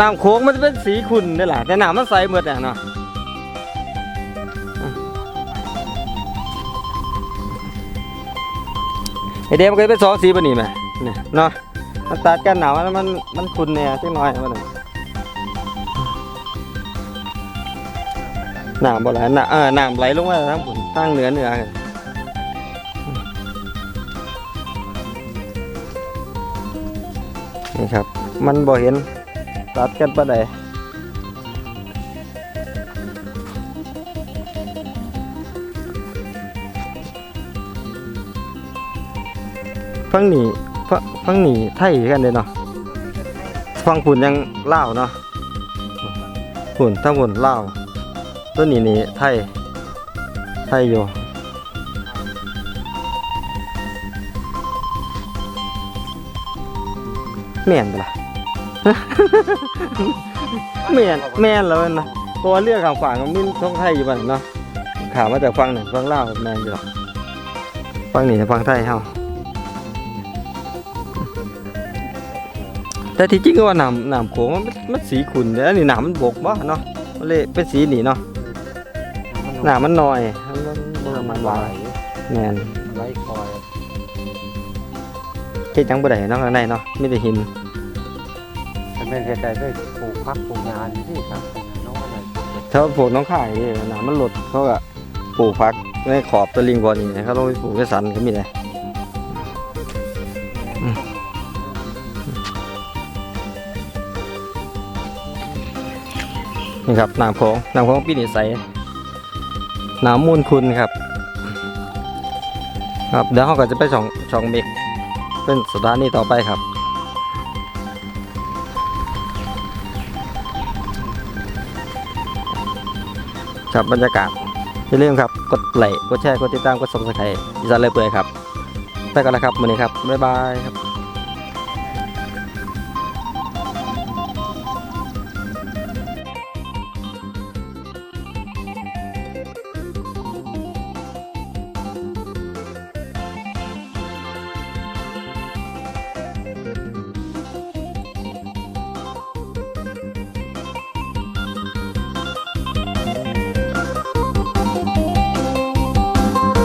น้ำโค้งมันจะเป็นสีขุ่นนี่แหละแต่น้ำมันใสหมดอ่เนาะไอเดมนก็เป็นสองสีปะนี่ไหมเนี่ยเนาะมันตัดกันหนาวแล้วมันมันขุ่นเนี่ยจังน้อยมันหน้ำบ่ไหลน้ำเออหน้ำไหลลงมาทางผุนทางเหนือเหนือกันนี่ครับ มันบ่เห็น ตัดกันปะใดฟังหนีฟังฟังนี่ไทยกันเลยเนาะฟังผุนยังเล่าเนาะผุนทั้งผุนเล่าวตัวนี้นี่ไทยไทยอยู่แม่นปะล่ะ แม่นแม่นแล้วนะเพราะว่าเรือข้างฝั่งมันมีท้องไทยอยู่บ้านเนาะข่าวมาจากฝั่งหนึ่งฝั่งลาวแม่นอยู่หรอกฝั่งนี้ฝั่งไทยเฮาแต่ที่จริงก็ว่าน้ำน้ำโขงมันมันสีขุ่นแต่อันนี้น้ำมันบกบ่เนาะมันเลยเป็นสีนี่เนาะน้ำมันน้อยมันมันมันมันหวานแม่นไว้คอยเฮ็ดจังบ่ได้เนาะข้างในเนาะมีแต่หิน แต่เป็นเหตุใดด้วยปลูกพักปลูกงานที่ครับน้องอะไรถ้าปลูกน้องข่ายนี่น้ำมันหลดเขาก็ปลูกพักในขอบตะลิงบอลนี่เขาลงไปปลูกในสันก็มีเลยนี่ครับน้ำโขงน้ำโขงปีนี้ใสน้ำมูลคุณครับ ครับเดี๋ยวเขาก็จะไปช่องช่องเมกเป็นสถานีต่อไปครับ ครับบรรยากาศอย่าลืมครับ กดไลค์กดแชร์กดติดตามกดสมัครไทยอีสานเลยเปื่อยครับไปกันแล้วครับวันนี้ครับบ๊ายบายครับ